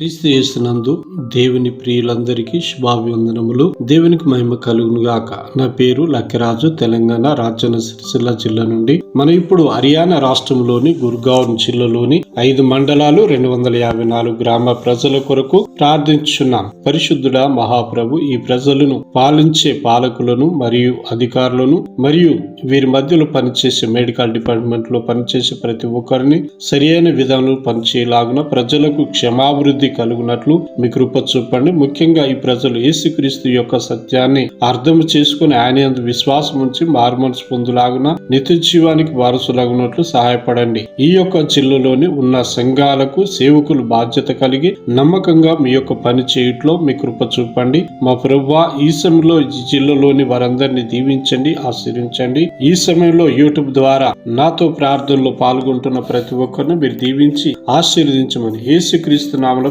క్రీస్తు యేసునందు దేవుని ప్రియులందరికీ శుభాభివందనములు. దేవునికి మహిమ కలుగునుగాక. నా పేరు లక్కిరాజు తెలంగాణ రాజన్న సిరిసిల్ల జిల్లా నుండి. మనం ఇప్పుడు హర్యానా రాష్ట్రంలోని గుర్గావ్ జిల్లాలోని ఐదు మండలాలు రెండు వందల యాభై నాలుగు గ్రామ ప్రజల కొరకు ప్రార్థించున్నాం పరిశుద్ధుడా మహాప్రభు ఈ ప్రజలను పాలించే పాలకులను మరియు అధికారులను మరియు వీరి మధ్యలో పనిచేసే మెడికల్ డిపార్ట్మెంట్లో పనిచేసే ప్రతి ఒక్కరిని సరియైన విధానం పనిచేయలాగున ప్రజలకు క్షమాభివృద్ధి కలుగునట్లు మీ కృప చూపండి. ముఖ్యంగా ఈ ప్రజలు యేసుక్రీస్తు యొక్క సత్యాన్ని అర్థం చేసుకుని ఆయన విశ్వాసం ఉంచి మార్మల్స్ పొందులాగున నిత్య జీవానికి వారసులాగునట్లు సహాయపడండి. ఈ యొక్క జిల్లాలోని ఉన్న సంఘాలకు సేవకులు బాధ్యత కలిగి నమ్మకంగా మీ యొక్క పని చేయుట్లో మీ కృప చూపండి. మా ప్రభువా ఈ సమయంలో ఈ జిల్లాలోని వారందరినీ దీవించండి ఆశీర్వించండి. ఈ సమయంలో యూట్యూబ్ ద్వారా నాతో ప్రార్థనలో పాల్గొంటున్న ప్రతి ఒక్కరిని మీరు దీవించి ఆశీర్వదించమని యేసుక్రీస్తు నామలో